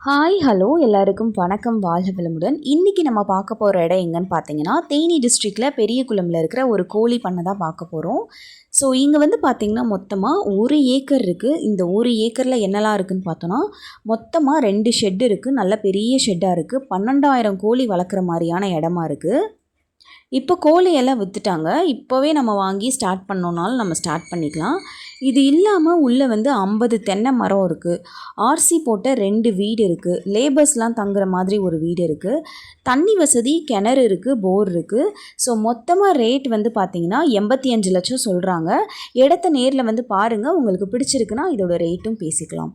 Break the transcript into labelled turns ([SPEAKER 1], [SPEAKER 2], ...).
[SPEAKER 1] Hi hello எல்லாருக்கும் வணக்கம் வாழ்க விளம்புடன் இன்றைக்கி நம்ம பார்க்க போகிற இடம் எங்கன்னு பார்த்தீங்கன்னா தேனி டிஸ்ட்ரிக்டில் பெரிய குளமில் இருக்கிற ஒரு கோழி பண்ணை தான் பார்க்க போகிறோம் ஸோ இங்கே வந்து பார்த்திங்கன்னா மொத்தமாக ஒரு ஏக்கர் இருக்குது இந்த ஒரு ஏக்கரில் என்னெல்லாம் இருக்குதுன்னு பார்த்தோன்னா மொத்தமாக ரெண்டு ஷெட் இருக்குது நல்ல பெரிய ஷெட்டாக இருக்குது பன்னெண்டாயிரம் கோழி வளர்க்குற மாதிரியான இடமா இருக்குது இப்போ கோழியெல்லாம் விற்றுட்டாங்க இப்போவே நம்ம வாங்கி ஸ்டார்ட் பண்ணோன்னாலும் நம்ம ஸ்டார்ட் பண்ணிக்கலாம். இது இல்லாமல் உள்ளே வந்து ஐம்பது தென்னை மரம் இருக்குது ஆர்சி போட்ட ரெண்டு வீடு இருக்குது லேபர்ஸ்லாம் தங்குற மாதிரி ஒரு வீடு இருக்குது தண்ணி வசதி கிணறு இருக்குது போர் இருக்குது ஸோ மொத்தமாக ரேட் வந்து பார்த்திங்கன்னா எண்பத்தி அஞ்சு லட்சம் சொல்கிறாங்க இடத்த நேரில் வந்து பாருங்கள் உங்களுக்கு பிடிச்சிருக்குன்னா இதோட ரேட்டும் பேசிக்கலாம்.